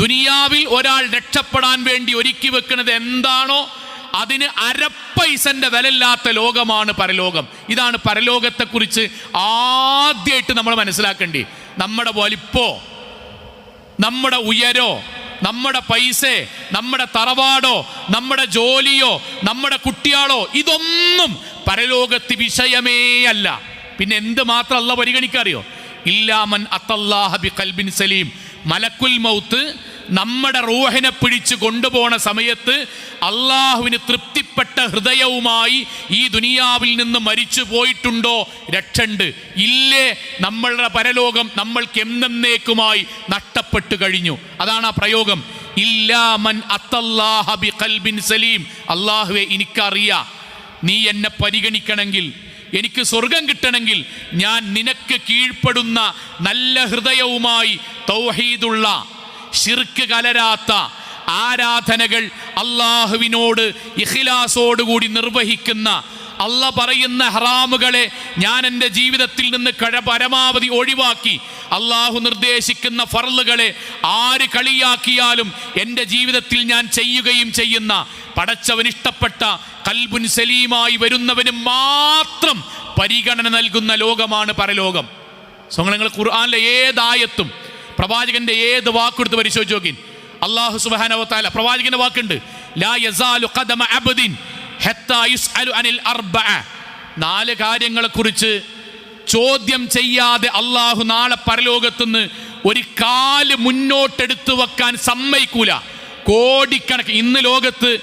ദുനിയാവിൽ ഒരാൾ രക്ഷപ്പെടാൻ വേണ്ടി ഒരുക്കി വെക്കുന്നത് എന്താണോ അതിന് അരപ്പൈസന്റെ വിലയില്ലാത്ത ലോകമാണ് പരലോകം. ഇതാണ് പരലോകത്തെക്കുറിച്ച് ആദ്യമായിട്ട് നമ്മൾ മനസ്സിലാക്കേണ്ടി. നമ്മുടെ വലിപ്പോ നമ്മുടെ ഉയരോ നമ്മുടെ പൈസ നമ്മുടെ തറവാടോ നമ്മുടെ ജോലിയോ നമ്മുടെ കുട്ടിയാളോ ഇതൊന്നും പരലോകത്ത് വിഷയമേ അല്ല. പിന്നെ എന്ത് മാത്രം അല്ല പരിഗണിക്കറിയോ? ഇല്ലാമൻ അത്തല്ലാഹബി കൽബിൻ സലീം. മലക്കുൽ മൗത്ത് നമ്മുടെ റൂഹിനെ പിടിച്ച് കൊണ്ടുപോണ സമയത്ത് അള്ളാഹുവിന് തൃപ്തിപ്പെട്ട ഹൃദയവുമായി ഈ ദുനിയാവിൽ നിന്ന് മരിച്ചു പോയിട്ടുണ്ടോ? രക്ഷണ്ട്. ഇല്ലേ നമ്മളുടെ പരലോകം നമ്മൾക്ക് എന്നേക്കുമായി നഷ്ടപ്പെട്ടു കഴിഞ്ഞു. അതാണ് ആ പ്രയോഗം. ഇല്ലാമൻ അത്തല്ലാഹ ബി കൽബിൻ സലീം. അള്ളാഹുവെ എനിക്കറിയാം. നീ എന്നെ പരിഗണിക്കണമെങ്കിൽ എനിക്ക് സ്വർഗം കിട്ടണമെങ്കിൽ ഞാൻ നിനക്ക് കീഴ്പ്പെടുന്ന നല്ല ഹൃദയവുമായി തൗഹീദുള്ള ഷിർക്ക് കലരാത്ത ആരാധനകൾ അള്ളാഹുവിനോട് ഇഖിലാസോടുകൂടി നിർവഹിക്കുന്ന അല്ല പറയുന്ന ഹറാമുകളെ ഞാൻ എന്റെ ജീവിതത്തിൽ നിന്ന് കഴ പരമാവധി ഒഴിവാക്കി. അള്ളാഹു നിർദ്ദേശിക്കുന്ന ഫർളുകളെ ആര് കളിയാക്കിയാലും എന്റെ ജീവിതത്തിൽ ഞാൻ ചെയ്യുകയും ചെയ്യുന്ന പടച്ചവനിഷ്ടപ്പെട്ട കൽബുൻ സലീമായി വരുന്നവന് മാത്രം പരിഗണന നൽകുന്ന ലോകമാണ് പരലോകം. സോ നിങ്ങൾ ഖുർആാനിലെ ഏതായത്തും പ്രവാചകന്റെ ഏത് വാക്കെടുത്ത് പരിശോധിച്ച് നോക്കി അള്ളാഹു സുബാനവത്താല പ്രവാചകന്റെ വാക്കുണ്ട്. ലാ യസാലു ഖദമ അബ്ദിൻ ഹത്താ അനിൽ അർബഅ. നാല് ചോദ്യം ചെയ്യാതെ അള്ളാഹു നാളെ പരലോകത്തുനിന്ന് ഒരു കാൽ മുന്നോട്ടെടുത്തു വെക്കാൻ സമ്മതിക്കൂല. കോടിക്കണക്ക് ഇന്ന് ലോകത്ത്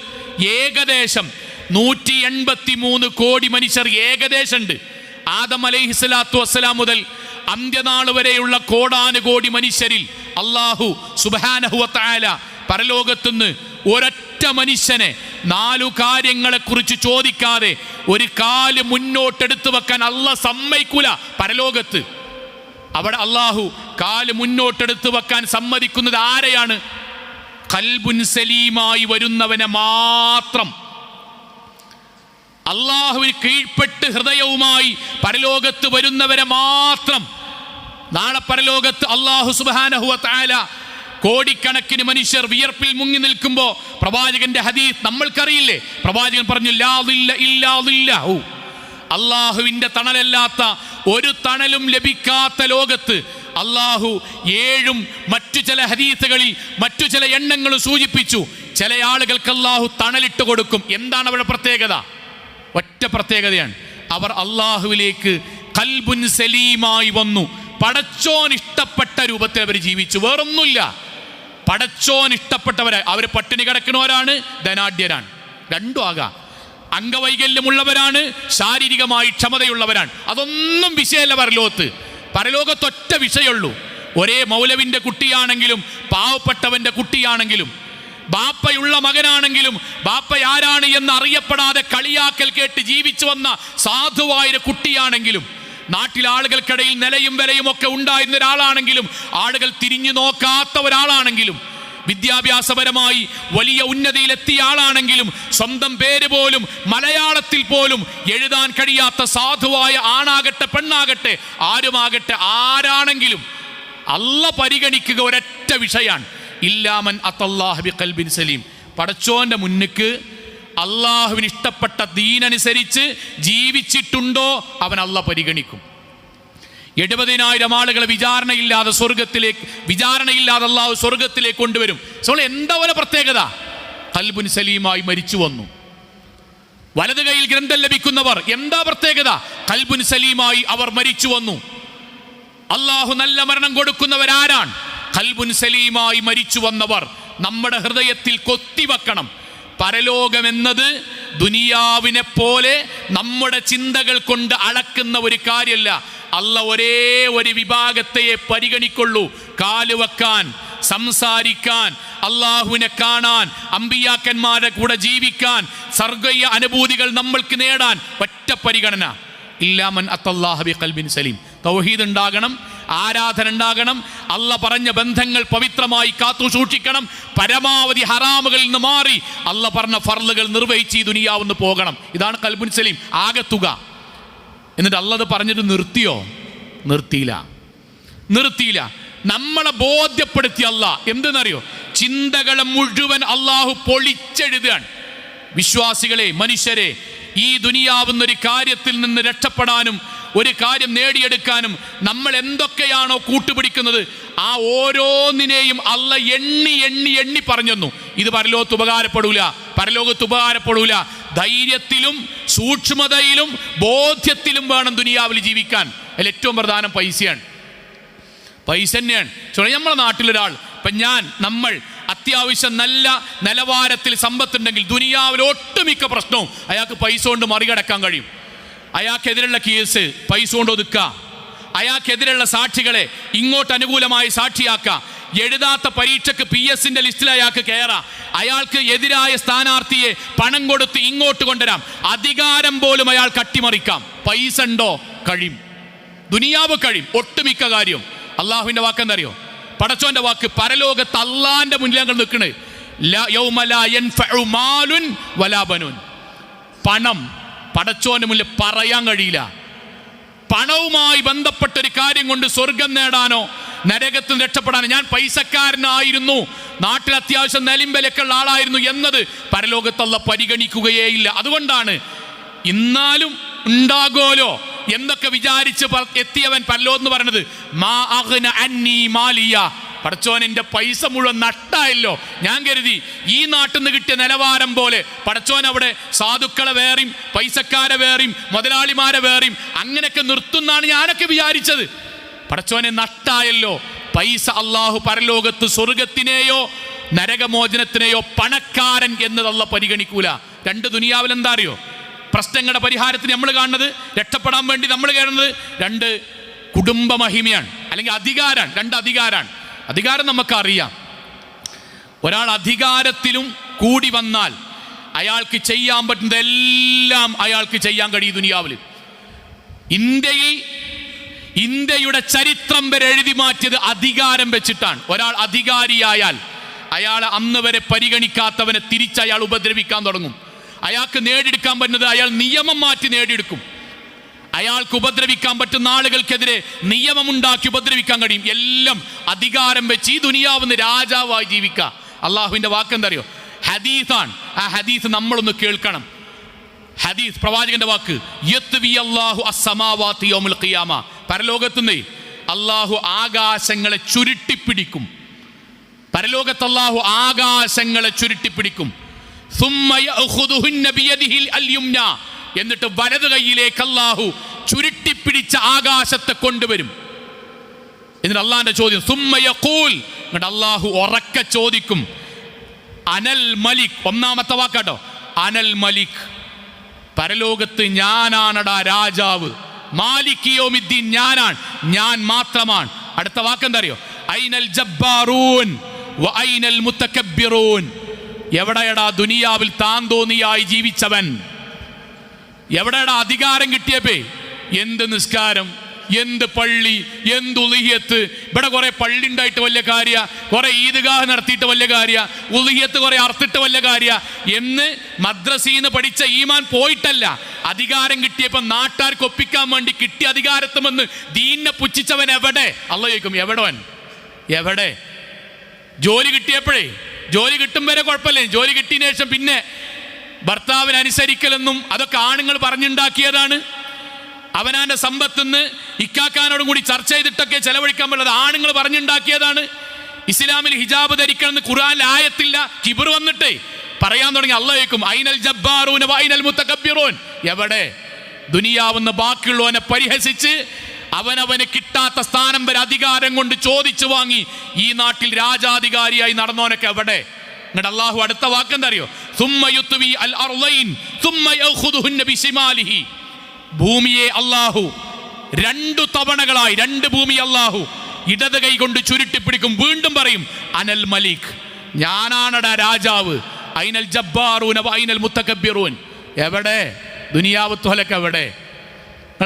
ഏകദേശം നൂറ്റി എൺപത്തി മൂന്ന് കോടി മനുഷ്യർ ഏകദേശം ഉണ്ട്. ആദം അലൈഹി സ്വലാത്തു വസ്സലാം മുതൽ അന്ത്യനാൾ വരെയുള്ള കോടാനുകോടി മനുഷ്യരിൽ അള്ളാഹു സുബാനഹുവത്തായ പരലോകത്തുനിന്ന് ഒരൊറ്റ മനുഷ്യനെ നാലു കാര്യങ്ങളെ കുറിച്ച് ചോദിക്കാതെ ഒരു കാൽ മുന്നോട്ടെടുത്തു വെക്കാൻ അല്ല സമ്മതിക്കൂല പരലോകത്ത്. അവിടെ അള്ളാഹു കാൽ മുന്നോട്ടെടുത്തു വെക്കാൻ സമ്മതിക്കുന്നത് ആരെയാണ്? കൽബുൻ സലീമായി വരുന്നവനെ മാത്രം. അള്ളാഹുവിന് കീഴ്പ്പെട്ട് ഹൃദയവുമായി പരലോകത്ത് വരുന്നവരെ മാത്രം. നാളെ പരലോകത്ത് അള്ളാഹു സുബാനഹുവ താല കോടിക്കണക്കിന് മനുഷ്യർ വിയർപ്പിൽ മുങ്ങി നിൽക്കുമ്പോൾ പ്രവാചകന്റെ ഹദീസ് നമ്മൾക്കറിയില്ലേ? പ്രവാചകൻ പറഞ്ഞു അള്ളാഹുവിന്റെ തണലല്ലാത്ത ഒരു തണലും ലഭിക്കാത്ത ലോകത്ത് അള്ളാഹു ഏഴും മറ്റു ചില ഹദീസുകളിൽ മറ്റു ചില എണ്ണങ്ങളും സൂചിപ്പിച്ചു. ചില ആളുകൾക്ക് അള്ളാഹു തണലിട്ട് കൊടുക്കും. എന്താണ് അവരുടെ പ്രത്യേകത? ഒറ്റ പ്രത്യേകതയാണ്. അവർ അള്ളാഹുവിലേക്ക് കൽബുൻ സലീമായി വന്നു. പടച്ചോൻ ഇഷ്ടപ്പെട്ട രൂപത്തിൽ അവർ ജീവിച്ചു. വേറൊന്നുമില്ല. പടച്ചോൻ ഇഷ്ടപ്പെട്ടവരെ. അവർ പട്ടിണി കിടക്കുന്നവരാണ് ധനാഢ്യരാണ്. രണ്ടും ആകാം. അംഗവൈകല്യമുള്ളവരാണ് ശാരീരികമായി ക്ഷമതയുള്ളവരാണ്. അതൊന്നും വിഷയമല്ല പരലോകത്ത്. പരലോകത്തൊറ്റ വിഷയമുള്ളൂ ഒരേ മൗലവിന്റെ കുട്ടിയാണെങ്കിലും പാവപ്പെട്ടവന്റെ കുട്ടിയാണെങ്കിലും ബാപ്പയുള്ള മകനാണെങ്കിലും ബാപ്പ ആരാണ് എന്ന് അറിയപ്പെടാതെ കളിയാക്കൽ കേട്ട് ജീവിച്ചു വന്ന സാധുവായൊരു കുട്ടിയാണെങ്കിലും നാട്ടിൽ ആളുകൾക്കിടയിൽ നിലയും വിലയും ഒക്കെ ഉണ്ടായിരുന്ന ഒരാളാണെങ്കിലും ആളുകൾ തിരിഞ്ഞു നോക്കാത്ത ഒരാളാണെങ്കിലും വിദ്യാഭ്യാസപരമായി വലിയ ഉന്നതിയിലെത്തിയ ആളാണെങ്കിലും സ്വന്തം പേര് പോലും മലയാളത്തിൽ പോലും എഴുതാൻ കഴിയാത്ത സാധുവായ ആണാകട്ടെ പെണ്ണാകട്ടെ ആരുമാകട്ടെ ആരാണെങ്കിലും അല്ല പരിഗണിക്കുക ഒരൊറ്റ വിഷയാണ് ഇല്ലാമൻ അത്തല്ലാഹബി കൽബിൻ സലീം. പടച്ചോന്റെ മുന്നിക്ക് അള്ളാഹുവിന് ഇഷ്ടപ്പെട്ട ദീനനുസരിച്ച് ജീവിച്ചിട്ടുണ്ടോ അവൻ അല്ല പരിഗണിക്കും. എഴുപതിനായിരം ആളുകൾ വിചാരണയില്ലാതെ സ്വർഗത്തിലേക്ക് വിചാരണയില്ലാതെ അള്ളാഹു സ്വർഗത്തിലേക്ക് കൊണ്ടുവരും. സോൾ എന്താ പോലെ പ്രത്യേകത? കൽബുൻ സലീമായി മരിച്ചു വന്നു. വലത് കൈയിൽ ഗ്രന്ഥം ലഭിക്കുന്നവർ എന്താ പ്രത്യേകത? കൽബുൻ സലീമായി അവർ മരിച്ചു വന്നു. അള്ളാഹു നല്ല മരണം കൊടുക്കുന്നവരാരാണ്? കൽബുൻ സലീമായി മരിച്ചു വന്നവർ നമ്മുടെ ഹൃദയത്തിൽ കൊത്തിവെക്കണം പരലോകമെന്നത് ദുനിയാവിനെ പോലെ നമ്മുടെ ചിന്തകൾ കൊണ്ട് അളക്കുന്ന ഒരു കാര്യമല്ല. അല്ല ഒരേ ഒരു വിഭാഗത്തെയെ പരിഗണിക്കുള്ളൂ. കാലുവെക്കാൻ സംസാരിക്കാൻ അള്ളാഹുവിനെ കാണാൻ അമ്പിയാക്കന്മാരെ കൂടെ ജീവിക്കാൻ സർഗീയ അനുഭൂതികൾ നമ്മൾക്ക് നേടാൻ ഒറ്റ പരിഗണന. ഇല്ലാമൻ അത്തല്ലാഹബി കൽബിൻ സലീം. തൗഹീദ് ഉണ്ടാകണം ആരാധന ഉണ്ടാകണം അല്ല പറഞ്ഞ ബന്ധങ്ങൾ പവിത്രമായി കാത്തു സൂക്ഷിക്കണം. പരമാവധി ഹറാമുകളിൽ നിന്ന് മാറി അല്ല പറഞ്ഞ ഫർലുകൾ നിർവഹിച്ച് ഈ ദുനിയാവുന്ന് പോകണം. ഇതാണ് കൽബുൻ സലീം. ആകത്തുക എന്നിട്ട് അല്ലത് പറഞ്ഞിട്ട് നിർത്തിയോ? നിർത്തിയില്ല. നിർത്തിയില്ല. നമ്മളെ ബോധ്യപ്പെടുത്തിയ അല്ല. എന്തെന്നറിയോ? ചിന്തകളെ മുഴുവൻ അള്ളാഹു പൊളിച്ചെഴുതുകയാണ്. വിശ്വാസികളെ മനുഷ്യരെ ഈ ദുനിയാവുന്നൊരു കാര്യത്തിൽ നിന്ന് രക്ഷപ്പെടാനും ഒരു കാര്യം നേടിയെടുക്കാനും നമ്മൾ എന്തൊക്കെയാണോ കൂട്ടുപിടിക്കുന്നത് ആ ഓരോന്നിനെയും അല്ല എണ്ണി എണ്ണി എണ്ണി പറഞ്ഞെന്നു. ഇത് പരലോകത്ത് ഉപകാരപ്പെടൂല പരലോകത്ത് ഉപകാരപ്പെടൂല. ധൈര്യത്തിലും സൂക്ഷ്മതയിലും ബോധ്യത്തിലും വേണം ദുനിയാവിൽ ജീവിക്കാൻ. അതിൽ ഏറ്റവും പ്രധാനം പൈസയാണ്. പൈസ തന്നെയാണ്. ചുണ നമ്മളെ നാട്ടിലൊരാൾ ഇപ്പം ഞാൻ നമ്മൾ അത്യാവശ്യം നല്ല നിലവാരത്തിൽ സമ്പത്തുണ്ടെങ്കിൽ ദുനിയാവിൽ ഒട്ടുമിക്ക പ്രശ്നവും അയാൾക്ക് പൈസ കൊണ്ട് മറികടക്കാൻ കഴിയും. അയാൾക്കെതിരുള്ള കേസ് പൈസ കൊണ്ട് ഒതുക്കുക. അയാൾക്കെതിരുള്ള സാക്ഷികളെ ഇങ്ങോട്ട് അനുകൂലമായി സാക്ഷിയാക്കുക. എഴുതാത്ത പരീക്ഷക്ക് പി എസിന്റെ ലിസ്റ്റിൽ അയാൾക്ക് കയറാം. അയാൾക്ക് എതിരായ സ്ഥാനാർത്ഥിയെ പണം കൊടുത്ത് ഇങ്ങോട്ട് കൊണ്ടുവരാം. അധികാരം പോലും അയാൾ കട്ടിമറിക്കാം. പൈസ ഉണ്ടോ? കഴിയും. ദുനിയാവ് കഴിയും. ഒട്ടുമിക്ക കാര്യം അള്ളാഹുവിന്റെ വാക്ക് എന്തറിയോ? പടച്ചോന്റെ വാക്ക് പരലോകത്ത് അള്ളാന്റെ മുന്നിൽ ഞങ്ങൾ നിൽക്കണ്. പണം പടച്ചോന്റെ മുന്നിൽ പറയാൻ കഴിയില്ല. പണവുമായി ബന്ധപ്പെട്ട ഒരു കാര്യം കൊണ്ട് സ്വർഗം നേടാനോ നരകത്തിൽ രക്ഷപ്പെടാനോ ഞാൻ പൈസക്കാരനായിരുന്നു. നാട്ടിൽ അത്യാവശ്യം നലിമ്പലക്കുള്ള ആളായിരുന്നു എന്നത് പരലോകത്തുള്ള പരിഗണിക്കുകയേയില്ല. അതുകൊണ്ടാണ് ഇന്നാലും ഉണ്ടാകോലോ എന്നൊക്കെ വിചാരിച്ച് എത്തിയവൻ പല്ലോ എന്ന് പറയുന്നത് മാ അഗ്ന അന്നീ മാലിയ. പടച്ചോൻ എന്റെ പൈസ മുഴുവൻ നട്ടായല്ലോ. ഞാൻ കരുതി ഈ നാട്ടിൽ നിന്ന് കിട്ടിയ നിലവാരം പോലെ പടച്ചോൻ അവിടെ സാധുക്കളെ വേറെയും പൈസക്കാരെ വേറെയും മുതലാളിമാരെ വേറെയും അങ്ങനെയൊക്കെ നിർത്തുന്നാണ് ഞാനൊക്കെ വിചാരിച്ചത്. പടച്ചോനെ നട്ടായല്ലോ. പൈസ അള്ളാഹു പരലോകത്ത് സ്വർഗത്തിനെയോ നരകമോചനത്തിനെയോ പണക്കാരൻ എന്നതല്ല പരിഗണിക്കൂല. രണ്ട് ദുനിയാവിൽ എന്താ അറിയോ? പ്രശ്നങ്ങളുടെ പരിഹാരത്തിന് നമ്മൾ കാണുന്നത് രക്ഷപ്പെടാൻ വേണ്ടി നമ്മൾ കാണുന്നത് രണ്ട് കുടുംബ മഹിമയാണ് അല്ലെങ്കിൽ അധികാരാണ് രണ്ട് അധികാരാണ്. അധികാരം നമുക്കറിയാം. ഒരാൾ അധികാരത്തിലും കൂടി വന്നാൽ അയാൾക്ക് ചെയ്യാൻ പറ്റുന്നതെല്ലാം അയാൾക്ക് ചെയ്യാൻ കഴിയും ദുനിയാവിൽ. ഇന്ത്യയിൽ ഇന്ത്യയുടെ ചരിത്രം വരെ എഴുതി മാറ്റിയത് അധികാരം വെച്ചിട്ടാണ്. ഒരാൾ അധികാരിയായാൽ അയാൾ അന്ന് വരെ പരിഗണിക്കാത്തവനെ തിരിച്ച് അയാൾ ഉപദ്രവിക്കാൻ തുടങ്ങും. അയാൾക്ക് നേടിയെടുക്കാൻ പറ്റുന്നത് അയാൾ നിയമം മാറ്റി നേടിയെടുക്കും. അയാൾക്ക് ഉപദ്രവിക്കാൻ പറ്റുന്ന ആളുകൾക്കെതിരെ നിയമമുണ്ടാക്കി ഉപദ്രവിക്കാൻ കഴിയും. എല്ലാം അധികാരം വെച്ച് ഈ ദുനിയാവുന്ന രാജാവായി ജീവിക്കുക. അള്ളാഹുവിന്റെ വാക്കെന്തറിയോ ഹദീസാണ്. ആ ഹദീസ് നമ്മളൊന്ന് കേൾക്കണം. ഹദീസ് പ്രവാചകന്റെ വാക്ക്. യൗമുൽ ഖിയാമ. അള്ളാഹു ആകാശങ്ങളെ ചുരുട്ടിപ്പിടിക്കും. പരലോകത്ത് അള്ളാഹു ആകാശങ്ങളെ ചുരുട്ടിപ്പിടിക്കും. എന്നിട്ട് വലത് കൈയിലേക്ക് അള്ളാഹു ചുരുട്ടിപ്പിടിച്ച ആകാശത്തെ കൊണ്ടുവരും. എന്നിട്ട് അള്ളാന്റെ ചോദ്യം സുമ്മയൂൽ എന്നിട്ട് അള്ളാഹു ഉറക്ക ചോദിക്കും അനൽ മലിക്. ഒന്നാമത്തെ വാക്കാട്ടോ അനൽ മലിക്. പരലോകത്ത് ഞാനാണടാ രാജാവ്. മാലിക്കിയോമിദ്ദീൻ ഞാനാണ് ഞാൻ മാത്രമാണ്. അടുത്ത വാക്കെന്താ അറിയോ? ഐനൽ ജബ്ബാറൂൻ വ ഐനൽ മുത്തക്കബ്ബിറൂൻ. എവിടെയടാ ദുനിയാവിൽ താൻ തോന്നിയായി ജീവിച്ചവൻ? എവിടെയടാ അധികാരം കിട്ടിയപ്പേ? എന്ത് നിസ്കാരം എന്ത് പള്ളി എന്ത് ഉലിഹിയത്ത് ഇവിടെ കുറെ പള്ളി ഉണ്ടായിട്ട് വലിയ കാര്യ കുറെ ഈദ്ഗാഹ് നടത്തിയിട്ട് വലിയ കാര്യ ഉലിഹിയത്ത് കുറെ അർത്തിട്ട് വലിയ കാര്യ. എന്ന് മദ്രസീന്ന് പഠിച്ച ഈമാൻ പോയിട്ടല്ല. അധികാരം കിട്ടിയപ്പോൾ നാട്ടാർക്ക് ഒപ്പിക്കാൻ വേണ്ടി കിട്ടിയ അധികാരത്തുമെന്ന് ദീനെ പുച്ഛിച്ചവൻ എവിടെ? അല്ല ചോദിക്കും എവിടവൻ എവിടെ? ജോലി കിട്ടിയപ്പോഴേ? ജോലി കിട്ടും വരെ കുഴപ്പമില്ല. ജോലി കിട്ടിയ ശേഷം പിന്നെ ഭർത്താവിന് അനുസരിക്കലെന്നും അതൊക്കെ ആണുങ്ങൾ പറഞ്ഞുണ്ടാക്കിയതാണ്. അവനാന്റെ സമ്പത്തുനിന്ന് ഇക്കാക്കാനോടും കൂടി ചർച്ച ചെയ്തിട്ടൊക്കെ ചെലവഴിക്കാൻ പറ്റുന്നത് ആണുങ്ങൾ പറഞ്ഞുണ്ടാക്കിയതാണ്. ഇസ്ലാമിൽ ഹിജാബ് ധരിക്കണമെന്ന് ഖുറാനിൽ ആയത്തില്ല. കിബിർ വന്നിട്ടേ പറയാൻ തുടങ്ങി. അള്ളയേക്കും ഐനൽ ജബ്ബാറൂന ഐനൽ മുത്തക്കബ്ബിറൂൻ എവിടെ? ദുനിയാവുന്ന ബാക്കിയുള്ളവനെ പരിഹസിച്ച് അവനവന് കിട്ടാത്ത സ്ഥാനം വരെ അധികാരം കൊണ്ട് ചോദിച്ചു വാങ്ങി ഈ നാട്ടിൽ രാജാധികാരിയായി നടന്നവനൊക്കെ എവിടെ? എന്നിട്ട് അള്ളാഹു അടുത്ത വാക്കെന്താ അറിയോ? സുമ്മ യുത്വി അൽ അർളൈൻ സുമ്മ യഖുദുഹുന്ന ബിശിമാലിഹി ഭൂമിയെ അള്ളാഹു രണ്ടു തവണകളായി രണ്ട് ഭൂമി അള്ളാഹു ഇടത് കൈ കൊണ്ട് ചുരുട്ടിപ്പിടിക്കും വീണ്ടും പറയും അനൽ മലിക്. ഞാനാണടാ രാജാവ്. ഐനൽ ജബ്ബാറൂൻ ഐനൽ മുത്തക്കബിറൂൻ എവിടെ? ദുനിയാവ് എവിടെ?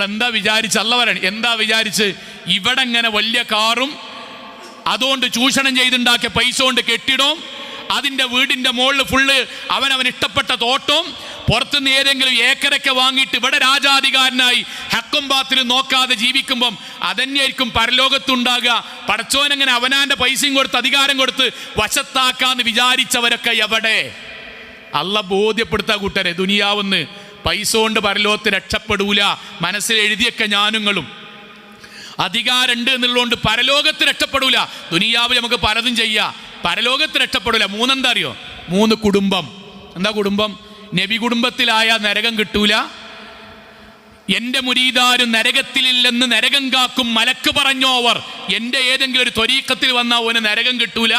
എന്താ വിചാരിച്ച് അല്ല പറയണം എന്താ വിചാരിച്ച്? ഇവിടെ ഇങ്ങനെ വലിയ കാറും അതുകൊണ്ട് ചൂഷണം ചെയ്തുണ്ടാക്കിയ പൈസ കൊണ്ട് കെട്ടിടവും അതിന്റെ വീടിന്റെ മുകളിൽ ഫുള്ള് അവൻ ഇഷ്ടപ്പെട്ട തോട്ടവും പുറത്തുനിന്ന് ഏതെങ്കിലും ഏക്കരൊക്കെ വാങ്ങിയിട്ട് ഇവിടെ രാജാധികാരനായി ഹക്കും ബാത്തിലും നോക്കാതെ ജീവിക്കുമ്പം അതന്നെയായിരിക്കും പരലോകത്തുണ്ടാകുക. പടച്ചോനങ്ങനെ അവനാന്റെ പൈസയും കൊടുത്ത് അധികാരം കൊടുത്ത് വശത്താക്കാന്ന് വിചാരിച്ചവരൊക്കെ എവിടെ? അല്ല ബോധ്യപ്പെടുത്താ കൂട്ടരെ ദുനിയാവുന്ന്. പൈസ കൊണ്ട് പരലോകത്ത് രക്ഷപ്പെടൂല. മനസ്സിൽ എഴുതിയൊക്കെ ഞാനുങ്ങളും. അധികാരമുണ്ട് എന്നുള്ളതുകൊണ്ട് പരലോകത്ത് രക്ഷപ്പെടൂല. ദുനിയാവ് നമുക്ക് പലതും ചെയ്യാം. പരലോകത്ത് രക്ഷപ്പെടൂല. മൂന്നെന്താ അറിയോ? മൂന്ന് കുടുംബം. എന്താ കുടുംബം? നബി കുടുംബത്തിലായ നരകം കിട്ടൂല. എന്റെ മുരീദാരും നരകത്തിലില്ലെന്ന് നരകം കാക്കും മലക്ക് പറഞ്ഞോവർ എന്റെ ഏതെങ്കിലും ഒരു ത്വരീക്കത്തിൽ വന്ന ഓന് നരകം കിട്ടൂല.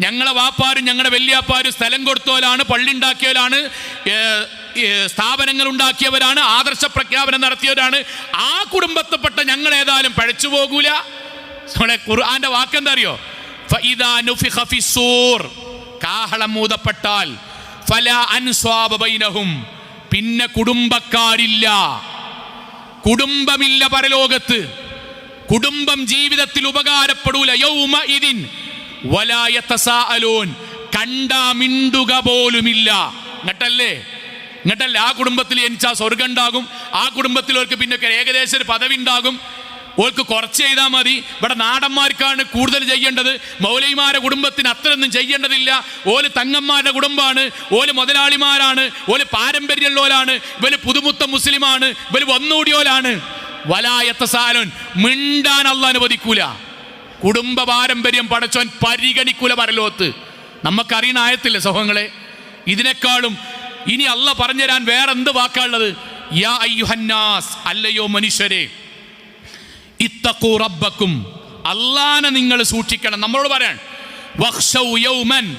ഞങ്ങളെ വാപ്പാരും ഞങ്ങളുടെ വല്യാപ്പാരും സ്ഥലം കൊടുത്തോലാണ് പള്ളി ഉണ്ടാക്കിയവരാണ് ഏ, ഏ, സ്ഥാപനങ്ങൾ ഉണ്ടാക്കിയവരാണ് ആദർശ പ്രഖ്യാപനം നടത്തിയവരാണ്. ആ കുടുംബത്തിൽപ്പെട്ട ഞങ്ങൾ ഏതായാലും പഴച്ചു പോകൂല. നമ്മളെ ഖുർആന്റെ വാക്കെന്താ അറിയോ. കാഹളം മൂതപ്പെട്ടാൽ ഫല അൻസ്വാബൈനഹും പിന്നെ കുടുംബക്കാരില്ല. കുടുംബമില്ല പരലോകത്ത്. കുടുംബം ജീവിതത്തിൽ ഉപകാരപ്പെടൂല. കണ്ടാ മിണ്ടുക പോലുമില്ല. എന്നിട്ടല്ലേ? എന്നിട്ടല്ലേ ആ കുടുംബത്തിൽ ജനിച്ചാ സ്വർഗം ഉണ്ടാകും? ആ കുടുംബത്തിലവർക്ക് പിന്നെ ഏകദേശം ഒരു പദവി ഉണ്ടാകും. ഓൾക്ക് കുറച്ച് ചെയ്താൽ മതി. ഇവിടെ നാടന്മാർക്കാണ് കൂടുതൽ ചെയ്യേണ്ടത്. മൗലൈമാരെ കുടുംബത്തിന് അത്രയൊന്നും ചെയ്യേണ്ടതില്ല. ഓൽ തങ്ങന്മാരുടെ കുടുംബമാണ്. ഓൽ മുതലാളിമാരാണ്. ഓൽ പാരമ്പര്യമുള്ളവരാണ്. ഇവർ പുതുമുത്ത മുസ്ലിമാണ്. ഇവർ വന്നുകൂടിയോലാണ് വലായത്ത സാലോൻ മിണ്ടാൻ അല്ല അനുവദിക്കൂല. കുടുംബ പാരമ്പര്യം പടച്ചോൻ പരിഗണിക്കൂല പരലോത്ത് നമുക്കറിയണ ആയത്തില്ല സഹോങ്ങളെ ഇതിനേക്കാളും ഇനി അല്ല പറഞ്ഞുതരാൻ വേറെന്ത് വാക്കാണുള്ളത്? യാ അയ്യുഹന്നാസ് അല്ലയോ മനുഷ്യരെ. ഇത്തഖു റബ്ബക്കും അള്ളാനെ നിങ്ങൾ സൂക്ഷിക്കണം. നമ്മളോട് പറയാൻ യൗമൻ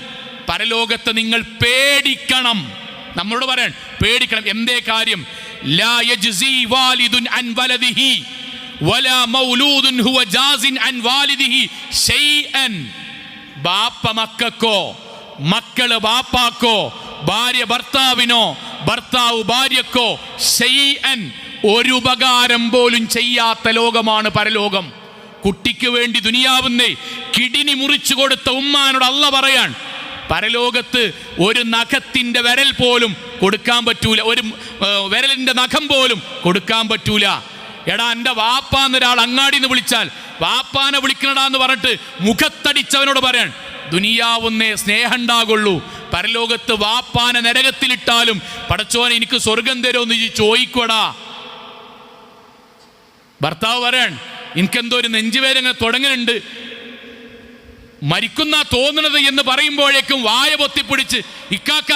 പരലോകത്ത് നിങ്ങൾ പേടിക്കണം. നമ്മളോട് പറയാൻ പേടിക്കണം. എന്തേ കാര്യം? ലാ യജ്സി വാലിദുൻ അൻ വലദിഹി വലാ മൗലൂദുൻ ഹുവ ജാസിൻ അൻ വാലിദിഹി ഷൈഅൻ. ബാപ്പ മക്കക്കോ മക്കൾ ബാപ്പാക്കോ ഭാര്യ ഭർത്താവിനോ ഭർത്താവ് ഭാര്യക്കോ ഷൈഅൻ ഒരു ഉപകാരം പോലും ചെയ്യാത്ത ലോകമാണ് പരലോകം. കുട്ടിക്ക് വേണ്ടി ദുനിയാവുന്നേ കിടിനി മുറിച്ചു കൊടുത്ത ഉമ്മാനോട് അല്ല പറയാൻ പരലോകത്ത് ഒരു നഖത്തിന്റെ വിരൽ പോലും കൊടുക്കാൻ പറ്റൂല ഒരു വിരലിന്റെ നഖം പോലും കൊടുക്കാൻ പറ്റൂല. എടാ എന്റെ വാപ്പാന്നൊരാൾ അങ്ങാടി എന്ന് വിളിച്ചാൽ വാപ്പാനെ വിളിക്കണടാന്ന് പറഞ്ഞിട്ട് മുഖത്തടിച്ചവനോട് പറയാൻ ദുനിയാവുന്നേ സ്നേഹം ഉണ്ടാകുള്ളൂ പരലോകത്ത് വാപ്പാന നരകത്തിലിട്ടാലും പടച്ചോനെ എനിക്ക് സ്വർഗം തരുമെന്ന് നീ ചോദിക്കടാ ഭർത്താവ് പറയാൻ എനിക്കെന്തോ ഒരു നെഞ്ചുവേദന തുടങ്ങുന്നുണ്ട്. മരിക്കുന്ന തോന്നണത് എന്ന് പറയുമ്പോഴേക്കും വായ പൊത്തിപ്പിടിച്ച് ഇക്കാക്ക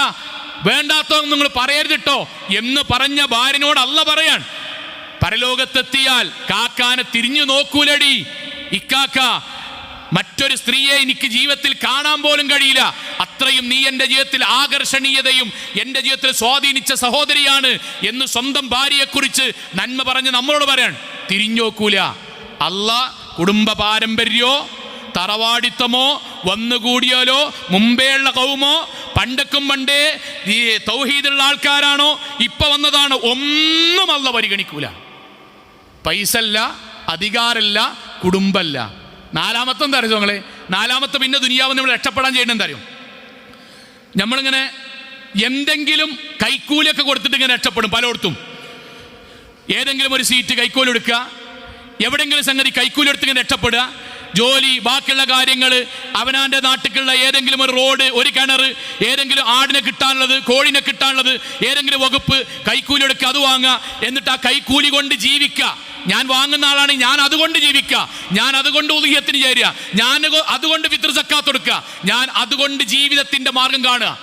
വേണ്ടാത്തോ നിങ്ങൾ പറയരുതിട്ടോ എന്ന് പറഞ്ഞ ഭാര്യനോട് പറയാൻ പരലോകത്തെത്തിയാൽ കാക്കാനെ തിരിഞ്ഞു നോക്കൂലടി. ഇക്കാക്ക മറ്റൊരു സ്ത്രീയെ എനിക്ക് ജീവിതത്തിൽ കാണാൻ പോലും കഴിയില്ല. അത്രയും നീ എന്റെ ജീവിതത്തിൽ ആകർഷണീയതയും എന്റെ ജീവിതത്തിൽ സ്വാധീനിച്ച സഹോദരിയാണ് എന്ന് സ്വന്തം ഭാര്യയെക്കുറിച്ച് നന്മ പറഞ്ഞ് നമ്മളോട് പറയാൻ തിരിഞ്ഞോക്കൂല. അല്ല കുടുംബ പാരമ്പര്യോ തറവാടിത്തമോ വന്നുകൂടിയാലോ മുമ്പേയുള്ള കൗമോ പണ്ടക്കും പണ്ടേ ഈ തൗഹീദുള്ള ആൾക്കാരാണോ ഇപ്പൊ വന്നതാണ് ഒന്നും അല്ല പരിഗണിക്കൂല. പൈസല്ല അധികാരമല്ല കുടുംബമല്ല നാലാമത്തെ എന്താ അറിയോ നിങ്ങളെ നാലാമത്തെ പിന്നെ ദുനിയാവ് നമ്മൾ രക്ഷപ്പെടാൻ ചെയ്യണം എന്താ അറിയും? നമ്മളിങ്ങനെ എന്തെങ്കിലും കൈക്കൂലിയൊക്കെ കൊടുത്തിട്ട് ഇങ്ങനെ രക്ഷപ്പെടും പലയിടത്തും. ഏതെങ്കിലും ഒരു സീറ്റ് കൈക്കൂലി എടുക്കുക എവിടെങ്കിലും സംഗതി കൈക്കൂലി എടുത്ത് ഇങ്ങനെ രക്ഷപ്പെടുക ജോലി ബാക്കിയുള്ള കാര്യങ്ങൾ അവനാന്റെ നാട്ടിലുള്ള ഏതെങ്കിലും ഒരു റോഡ് ഒരു കിണർ ഏതെങ്കിലും ആടിനെ കിട്ടാനുള്ളത് കോഴിനെ കിട്ടാനുള്ളത് ഏതെങ്കിലും വകുപ്പ് കൈക്കൂലി എടുക്കുക അത് വാങ്ങുക എന്നിട്ട് ആ കൈക്കൂലി കൊണ്ട് ജീവിക്കുക. ഞാൻ വാങ്ങുന്ന ആളാണ് ഞാൻ അതുകൊണ്ട് ജീവിക്കുക. ഞാൻ അതുകൊണ്ട് ഉദയത്തിന് ചേരുക. ഞാൻ അതുകൊണ്ട് പിതൃസക്കാത്തൊടുക്കുക ഞാൻ അതുകൊണ്ട് ജീവിതത്തിന്റെ മാർഗം കാണുക.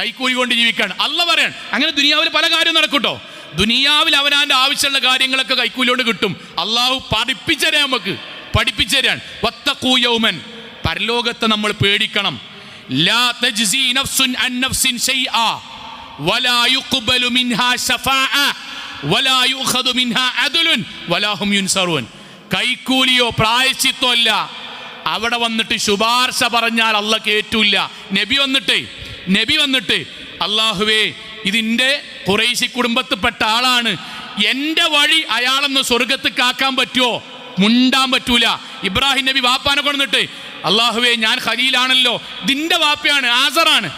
കൈക്കൂലി കൊണ്ട് ജീവിക്കാണ്. അല്ല പറയാൻ അങ്ങനെ ദുനിയാവിൽ പല കാര്യം നടക്കൂട്ടോ. ദുനിയാവിൽ അവനാന്റെ ആവശ്യമുള്ള കാര്യങ്ങളൊക്കെ കൈക്കൂലി കൊണ്ട് കിട്ടും. അള്ളാഹു പഠിപ്പിച്ചരാൻ നമുക്ക്. പഠിപ്പിച്ചരാൻ വത്തക്കൂയൗമൻ യൗമൻ. പരലോകത്തെ നമ്മൾ പേടിക്കണം. ലാ തജ്സി അൻ നഫ്സിൻ വലാ മിൻഹാ ശഫാഅ കൈക്കൂലിയോ പ്രായശ്ചിത്തോ അല്ല അവിടെ വന്നിട്ട് ശുപാർശ പറഞ്ഞാൽ അല്ല കേറ്റൂല നബി വന്നിട്ട് നബി വന്നിട്ട് അള്ളാഹുവേ ഇതിന്റെ കുറേശി കുടുംബത്തിൽപ്പെട്ട ആളാണ്. എന്റെ വഴി അയാളെന്ന് സ്വർഗത്ത് കാക്കാൻ പറ്റുമോ? മുണ്ടാൻ പറ്റൂല. ഇബ്രാഹിം നബി വാപ്പാനെ കൊണ്ടിട്ട് അള്ളാഹുവേ ഞാൻ ഖലീലാണല്ലോ. ഇതിന്റെ വാപ്പയാണ് ആസറാണ്.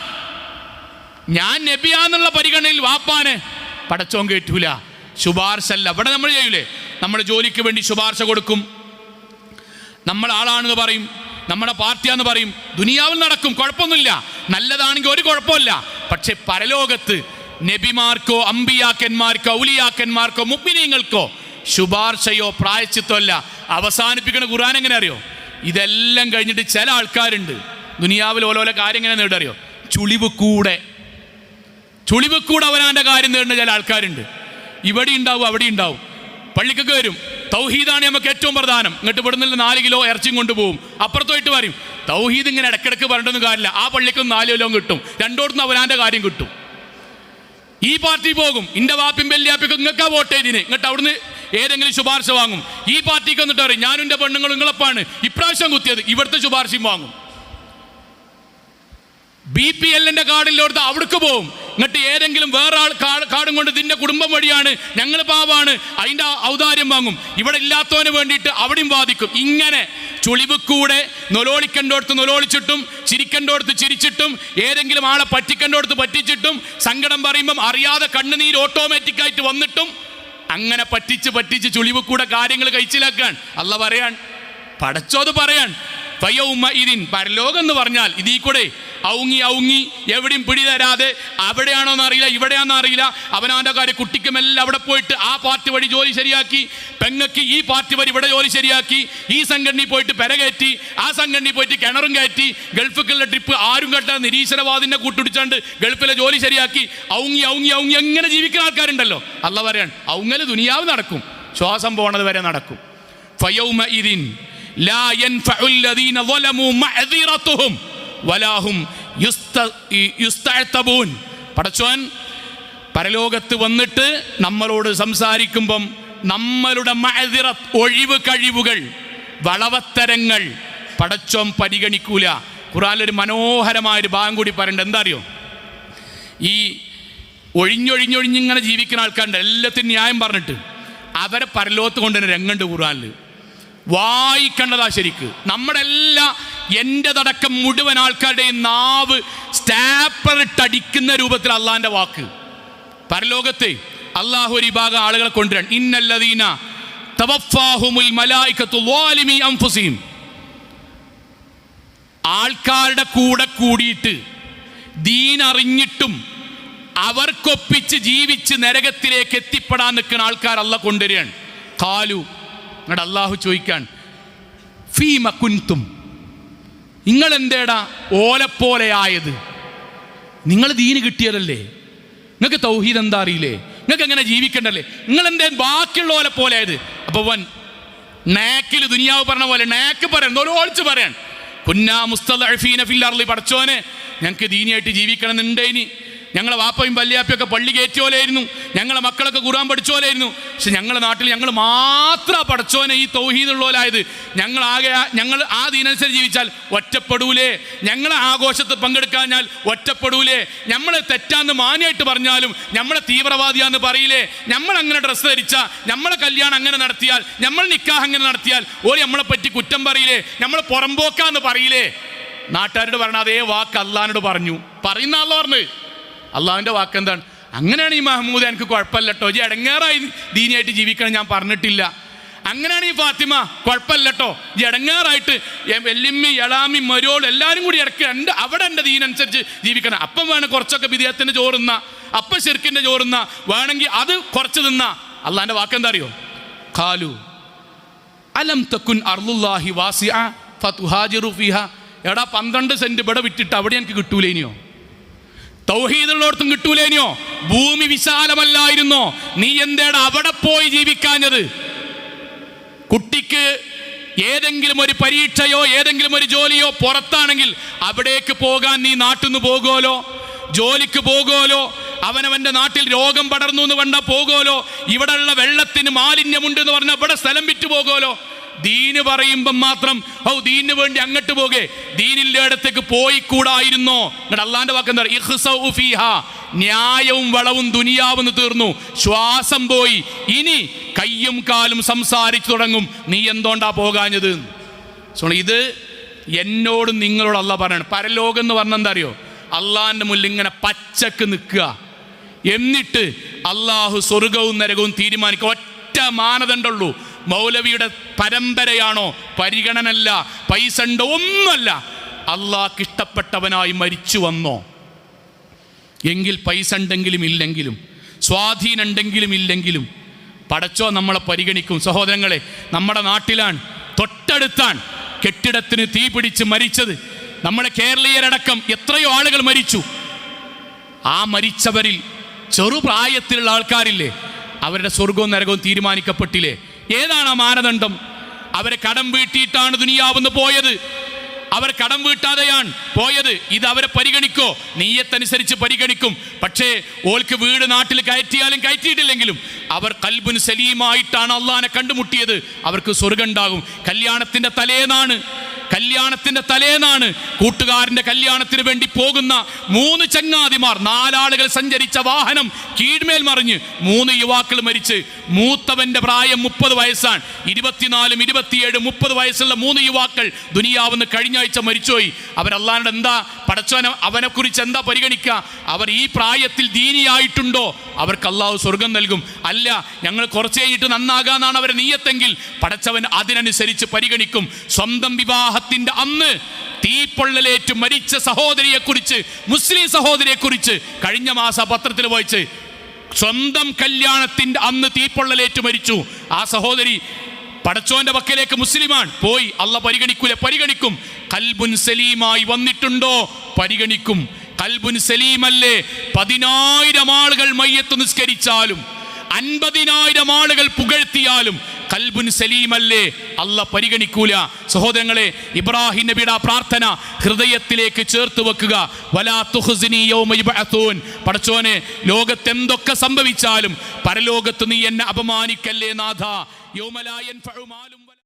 ഞാൻ നബിയാന്നുള്ള പരിഗണനയിൽ വാപ്പാന് പടച്ചോൻ കേറ്റൂല. ശുപാർശ അല്ല. ഇവിടെ നമ്മൾ ചെയ്യൂലേ? നമ്മൾ ജോലിക്ക് വേണ്ടി ശുപാർശ കൊടുക്കും. നമ്മൾ ആളാണെന്ന് പറയും. നമ്മുടെ പാർട്ടിയാന്ന് പറയും. ദുനിയാവിൽ നടക്കും. കുഴപ്പമൊന്നുമില്ല. നല്ലതാണെങ്കിൽ ഒരു കുഴപ്പമില്ല. പക്ഷെ പരലോകത്ത് നബിമാർക്കോ അമ്പിയാക്കന്മാർക്കോ ഔലിയാക്കന്മാർക്കോ മുപ്പിനീങ്ങൾക്കോ ശുപാർശയോ പ്രായച്ചിത്തോ അല്ല. അവസാനിപ്പിക്കുന്ന ഖുർആൻ എങ്ങനെ അറിയോ? ഇതെല്ലാം കഴിഞ്ഞിട്ട് ചില ആൾക്കാരുണ്ട്. ദുനിയാവിൽ ഓരോ കാര്യം എങ്ങനെ നേടറിയോ ചുളിവ് കൂടെ. ചുളിവ് കൂടെ അവനാന്റെ കാര്യം നേടുന്ന ചില ആൾക്കാരുണ്ട്. ഇവിടെ ഉണ്ടാവും അവിടെ ഉണ്ടാവും. പള്ളിക്ക് വരും. തൗഹീദാണ് നമുക്ക് ഏറ്റവും പ്രധാനം. ഇങ്ങോട്ട് ഇവിടുന്ന് നാല് കിലോ ഇറച്ചിയും കൊണ്ടുപോകും അപ്പുറത്തോട്ട് വരും തൗഹീദ് ഇങ്ങനെ ഇടക്കിടക്ക് പറഞ്ഞൊന്നും കാര്യമില്ല. ആ പള്ളിക്കും നാല് കിലോ കിട്ടും. രണ്ടോടത്തും അവനാന്റെ കാര്യം കിട്ടും. ഈ പാർട്ടി പോകും. ഇന്റെ വാപ്പിയും വെല്ലിയാപ്പിക്കും ഇങ്ങക്കാ വോട്ട് ചെയ്തിന് ഇങ്ങോട്ട് അവിടുന്ന് ഏതെങ്കിലും ശുപാർശ വാങ്ങും. ഈ പാർട്ടിക്ക് എന്നിട്ട് പറയും ഞാനും എന്റെ പെണ്ണുങ്ങളും നിങ്ങളപ്പാണ് ഇപ്രാവശ്യം കുത്തിയത്. ഇവിടുത്തെ ശുപാർശയും വാങ്ങും. ബി പി എല്ലിന്റെ കാർഡിലോടുത്ത് അവിടേക്ക് പോവും. എന്നിട്ട് ഏതെങ്കിലും വേറെ ആൾ കാടും കൊണ്ട് നിന്റെ കുടുംബം വഴിയാണ് ഞങ്ങൾ പാവാണ് അതിന്റെ ഔദാര്യം വാങ്ങും. ഇവിടെ ഇല്ലാത്തവന് വേണ്ടിയിട്ട് അവിടെയും വാദിക്കും. ഇങ്ങനെ ചുളിവ് കൂടെ നൊലോളിക്കണ്ടോടുത്ത് നൊലോളിച്ചിട്ടും ചിരിക്കണ്ടോടുത്ത് ചിരിച്ചിട്ടും ഏതെങ്കിലും ആളെ പറ്റിക്കണ്ടോടുത്ത് പറ്റിച്ചിട്ടും സങ്കടം പറയുമ്പം അറിയാതെ കണ്ണുനീര് ഓട്ടോമാറ്റിക്കായിട്ട് വന്നിട്ടും അങ്ങനെ പറ്റിച്ച് പറ്റിച്ച് ചുളിവ് കൂടെ കാര്യങ്ങൾ കഴിച്ചിലാക്കാൻ. അല്ല പറയാൻ. പടച്ചോത് പറയാൻ. പയ്യ ഉമ്മ ഇതിൻ പരലോകം എന്ന് പറഞ്ഞാൽ ഇതീ കൂടെ ഔങ്ങി ഔങ്ങി എവിടെയും പിടി തരാതെ അവിടെയാണോന്ന് അറിയില്ല ഇവിടെയാണെന്ന് അറിയില്ല. അവനാന്റെ കാര്യം കുട്ടിക്കുമെല്ലാം അവിടെ പോയിട്ട് ആ പാർട്ടി വഴി ജോലി ശരിയാക്കി പെങ്ങക്ക് ഈ പാർട്ടി വഴി ഇവിടെ ജോലി ശരിയാക്കി ഈ സംഘടനയിൽ പോയിട്ട് പെരകയറ്റി ആ സംഘടനയിൽ പോയിട്ട് കിണറും കയറ്റി ഗൾഫിലുള്ള ട്രിപ്പ് ആരും കേട്ട നിരീശ്വരവാദിനെ കൂട്ടുപിടിച്ചാണ്ട് ഗൾഫിലെ ജോലി ശരിയാക്കി ഔങ്ങി ഔങ്ങി ഔങ്ങി എങ്ങനെ ജീവിക്കുന്ന ആൾക്കാരുണ്ടല്ലോ. അല്ല പറയാണ് ഔങ്ങൽ ദുനിയാവ് നടക്കും ശ്വാസം പോണത് വരെ നടക്കും. ഫയൗമ ഇതിൻ ലാ യൻഫഉല്ലദീന ളലമു മഅദിറത്തുഹും. വലാഹും യുസ്തൂൻ പടച്ചോൻ പരലോകത്ത് വന്നിട്ട് നമ്മളോട് സംസാരിക്കുമ്പം നമ്മളുടെ മഴതിറ ഒഴിവ് കഴിവുകൾ വളവത്തരങ്ങൾ പടച്ചോം പരിഗണിക്കൂല. ഖുറാനിലൊരു മനോഹരമായൊരു ഭാഗം കൂടി പറയേണ്ടത് എന്താ അറിയോ ഈ ഒഴിഞ്ഞൊഴിഞ്ഞൊഴിഞ്ഞിങ്ങനെ ജീവിക്കുന്ന ആൾക്കാരുണ്ട്. എല്ലാത്തിനും ന്യായം പറഞ്ഞിട്ട്. അവരെ പരലോകത്ത് കൊണ്ടുതന്നെ രംഗണ്ട് ഖുറാനിൽ വായിക്കേണ്ടതാ ശരിക്ക്. നമ്മുടെ എല്ലാ എന്റെതടക്കം മുഴുവൻ ആൾക്കാരുടെ നാവ് സ്റ്റാപ്പർ ഇട്ടടിക്കുന്ന രൂപത്തിൽ അള്ളാഹിന്റെ വാക്ക്. പരലോകത്തെ അള്ളാഹു ഒരു വിഭാഗം ആളുകളെ കൊണ്ടുവരാൻ. മലായിക്കത്തു വാലിമി ആൾക്കാരുടെ കൂടെ കൂടിയിട്ട് ദീൻ അറിഞ്ഞിട്ടും അവർക്കൊപ്പിച്ച് ജീവിച്ച് നരകത്തിലേക്ക് എത്തിപ്പെടാൻ നിൽക്കുന്ന ആൾക്കാർ അല്ല കൊണ്ടുവരികയാണ്. കാലു എന്നിട്ട് അള്ളാഹു ചോദിക്കാൻ ഫീമ കുൻതും? നിങ്ങൾ എന്തേടാ ഓലപ്പോലെയായത്? നിങ്ങൾ ദീന് കിട്ടിയതല്ലേ? നിങ്ങൾക്ക് തൗഹീദ് എന്താ അറിയില്ലേ? നിങ്ങൾക്ക് എങ്ങനെ ജീവിക്കണ്ടല്ലേ നിങ്ങൾ എന്തേ ബാക്കിയുള്ള ഓല പോലെ ആയത് അപ്പൊ വൻ നാക്കിൽ ദുനിയാവ് പറഞ്ഞ പോലെ നാക്ക് പറയാൻ ഓളിച്ച് പറയാൻ കുന്നാ മുസ്തഫീന ഫില്ലർലി പഠിച്ചോനെ ഞങ്ങൾക്ക് ദീനിയായിട്ട് ജീവിക്കണം എന്നുണ്ടേനി ഞങ്ങളെ വാപ്പയും വല്യാപ്പയൊക്കെ പള്ളി കയറ്റിയോലായിരുന്നു ഞങ്ങളെ മക്കളൊക്കെ ഖുർആൻ പഠിച്ചോലായിരുന്നു പക്ഷെ ഞങ്ങളുടെ നാട്ടിൽ ഞങ്ങൾ മാത്രം പഠിച്ചോനെ ഈ തൗഹീദുള്ളോലായത് ഞങ്ങൾ ആകെ ഞങ്ങൾ ആ ദീനനുസരിച്ച് ജീവിച്ചാൽ ഒറ്റപ്പെടൂലേ. ഞങ്ങളെ ആഘോഷത്തിൽ പങ്കെടുക്കാഞ്ഞാൽ ഒറ്റപ്പെടൂലേ. നമ്മൾ തെറ്റാന്ന് മാന്യമായിട്ട് പറഞ്ഞാലും നമ്മളെ തീവ്രവാദിയാന്ന് പറയില്ലേ. നമ്മൾ അങ്ങനെ ഡ്രസ്സ് ധരിച്ചാൽ നമ്മളെ കല്യാണം അങ്ങനെ നടത്തിയാൽ നമ്മൾ നിക്കാഹ് അങ്ങനെ നടത്തിയാൽ ഓരോ നമ്മളെ പറ്റി കുറ്റം പറയില്ലേ. നമ്മൾ പുറമ്പോക്കാന്ന് പറയില്ലേ. നാട്ടുകാരോട് പറഞ്ഞ അതേ വാക്ക് അള്ളഹാനോട് പറഞ്ഞു. പറയുന്ന ആളോ പറഞ്ഞു. അള്ളാഹുവിന്റെ വാക്ക് എന്താണ് അങ്ങനെയാണ് ഈ മഹമ്മൂദ് എനിക്ക് കുഴപ്പമില്ല കേട്ടോ ജീ ഇടങ്ങേറായി ദീനിയായിട്ട് ജീവിക്കണം ഞാൻ പറഞ്ഞിട്ടില്ല. അങ്ങനെയാണ് ഈ ഫാത്തിമ കുഴപ്പമില്ല കേട്ടോ ജീ ഇടങ്ങേറായിട്ട് വെല്ലിമ്മി എളാമി മരോൾ എല്ലാവരും കൂടി ഇടയ്ക്ക് എന്റെ അവിടെ എന്റെ ദീനനുസരിച്ച് ജീവിക്കണം. അപ്പം വേണം കുറച്ചൊക്കെ വിദേഹത്തിന്റെ ചോറുന്ന അപ്പം ശെർക്കിന്റെ ചോറുന്ന വേണമെങ്കിൽ അത് കുറച്ച് തിന്ന. വാക്ക് എന്താ അറിയോ? ഖാലു അലം തക്കുൻ അർലുല്ലാഹി വാസിഅ ഫതുഹാജിറു ഫിഹ. എടാ പന്ത്രണ്ട് സെന്റ് ഇവിടെ വിറ്റിട്ട് അവിടെ എനിക്ക് കിട്ടൂലേനിയോ? തൗഹീദുള്ളോടത്തും കിട്ടൂലേനിയോ? ഭൂമി വിശാലമല്ലായിരുന്നോ? നീ എന്തേടാ അവിടെ പോയി ജീവിക്കാഞ്ഞത്? കുട്ടിക്ക് ഏതെങ്കിലും ഒരു പരീക്ഷയോ ഏതെങ്കിലും ഒരു ജോലിയോ പുറത്താണെങ്കിൽ അവിടേക്ക് പോകാൻ നീ നാട്ടിൽ നിന്ന് പോകുമല്ലോ ജോലിക്ക് പോകുമല്ലോ അവനവന്റെ നാട്ടിൽ രോഗം പടർന്നു എന്ന് പറഞ്ഞാൽ പോകുമല്ലോ ഇവിടെയുള്ള വെള്ളത്തിന് മാലിന്യമുണ്ട് എന്ന് പറഞ്ഞാൽ ഇവിടെ സ്ഥലം വിറ്റ് പോകുമല്ലോ ദീന് പറയുമ്പം മാത്രം ഔ ദീനിന് വേണ്ടി അങ്ങോട്ട് പോകെ. ദീനിന്റെ അടുത്തേക്ക് പോയി കൂടായിരുന്നോ എന്നിട്ട് അള്ളാന്റെ വാക്ക് എന്താ? പറയുക. ന്യായവും വളവും ദുനിയാവെന്ന് തീർന്നു. ശ്വാസം പോയി. ഇനി കയ്യും കാലും സംസാരിച്ചു തുടങ്ങും. നീ എന്തോണ്ടാ പോകാഞ്ഞത്? സോ ഇത് എന്നോടും നിങ്ങളോട് അല്ല പറയണം. പരലോകം എന്ന് പറഞ്ഞാൽ എന്താ അറിയോ? അള്ളാഹിന്റെ മുന്നിൽ ഇങ്ങനെ പച്ചക്ക് നിൽക്കുക. എന്നിട്ട് അള്ളാഹു സ്വർഗവും നരകവും തീരുമാനിക്കുക. ഒറ്റ മാനദണ്ഡമുള്ളൂ മൗലവിയുടെ പരമ്പരയാണോ? പരിഗണനല്ല പൈസ ഉണ്ടോ ഒന്നുമല്ല. അള്ളാഹ്ക്ക് ഇഷ്ടപ്പെട്ടവനായി മരിച്ചു വന്നോ? എങ്കിൽ പൈസ ഉണ്ടെങ്കിലും ഇല്ലെങ്കിലും സ്വാധീനം ഉണ്ടെങ്കിലും ഇല്ലെങ്കിലും പടച്ചോ നമ്മളെ പരിഗണിക്കും. സഹോദരങ്ങളെ നമ്മുടെ നാട്ടിലാണ് തൊട്ടടുത്താണ് കെട്ടിടത്തിന് തീ പിടിച്ച് മരിച്ചത്. നമ്മുടെ കേരളീയരടക്കം എത്രയോ ആളുകൾ മരിച്ചു. ആ മരിച്ചവരിൽ ചെറുപ്രായത്തിലുള്ള ആൾക്കാരില്ലേ? അവരുടെ സ്വർഗവും നരകവും തീരുമാനിക്കപ്പെട്ടില്ലേ? ഏതാണ് ആ മാനദണ്ഡം? അവരെ കടം വീട്ടിയിട്ടാണ് ദുനിയാവുന്ന് പോയത്. അവർ കടം വീട്ടാതെയാണ് പോയത്. ഇത് അവരെ പരിഗണിക്കോ? നീയത്തനുസരിച്ച് പരിഗണിക്കും. പക്ഷേ ഓൾക്ക് വീട് നാട്ടിൽ കയറ്റിയാലും കയറ്റിയിട്ടില്ലെങ്കിലും അവർ കൽബുൻ സലീമായിട്ടാണ് അള്ളഹാനെ കണ്ടുമുട്ടിയത്. അവർക്ക് സ്വർഗം ഉണ്ടാകും. കല്യാണത്തിന്റെ തലേന്നാണ് കല്യാണത്തിന്റെ തലേന്നാണ് കൂട്ടുകാരന്റെ കല്യാണത്തിന് വേണ്ടി പോകുന്ന മൂന്ന് ചങ്ങാതിമാർ നാലാളുകൾ സഞ്ചരിച്ച വാഹനം കീഴ്മേൽ മറിഞ്ഞ് മൂന്ന് യുവാക്കൾ മരിച്ച്. മൂത്തവന്റെ പ്രായം മുപ്പത് വയസ്സാണ്. ഇരുപത്തിനാലും ഇരുപത്തിയേഴ് മുപ്പത് വയസ്സുള്ള മൂന്ന് യുവാക്കൾ ദുനിയാവുന്ന കഴിഞ്ഞ ആഴ്ച മരിച്ചുപോയി. അവരല്ലാണ്ട് എന്താ പടച്ചോന അവനെ കുറിച്ച് എന്താ പരിഗണിക്കുക? അവർ ഈ പ്രായത്തിൽ ദീനിയായിട്ടുണ്ടോ? അവർക്ക് അള്ളാഹു സ്വർഗം നൽകും. അല്ല ഞങ്ങൾ കുറച്ച് കഴിഞ്ഞിട്ട് നന്നാകാന്നാണ് അവരെ നീയത്തെങ്കിൽ പടച്ചവൻ അതിനനുസരിച്ച് പരിഗണിക്കും. സ്വന്തം വിവാഹത്തിന്റെ അന്ന് തീപ്പൊള്ളലേറ്റ് മരിച്ച സഹോദരിയെ കുറിച്ച് മുസ്ലിം സഹോദരിയെ കുറിച്ച് കഴിഞ്ഞ മാസം പത്രത്തിൽ വായിച്ച് സ്വന്തം കല്യാണത്തിന്റെ അന്ന് തീപ്പൊള്ളലേറ്റ് മരിച്ചു. ആ സഹോദരി പടച്ചോന്റെ പക്കലേക്ക് മുസ്ലിമാണ്. പോയി അല്ല പരിഗണിക്കൂലെ. പരിഗണിക്കും. കൽബുൻ സലീമായി വന്നിട്ടുണ്ടോ? പരിഗണിക്കും. കൽബുൻ സലീമല്ലേ? പതിനായിരം ആളുകൾ മയ്യത്ത് നിസ്കരിച്ചാലും അൻപതിനായിരം ആളുകൾ പുകഴ്ത്തിയാലും കൽബുൻ സലീമല്ലേ? അല്ല പരിഗണിക്കൂല. സഹോദരങ്ങളെ ഇബ്രാഹിം നബിയുടെ പ്രാർത്ഥന ഹൃദയത്തിലേക്ക് ചേർത്ത് വെക്കുക. പടച്ചോനെ ലോകത്തെന്തൊക്കെ സംഭവിച്ചാലും പരലോകത്ത് നീ എന്നെ അപമാനിക്കല്ലേ നാഥ? യൗമ ലാ യൻഫഉ മാലും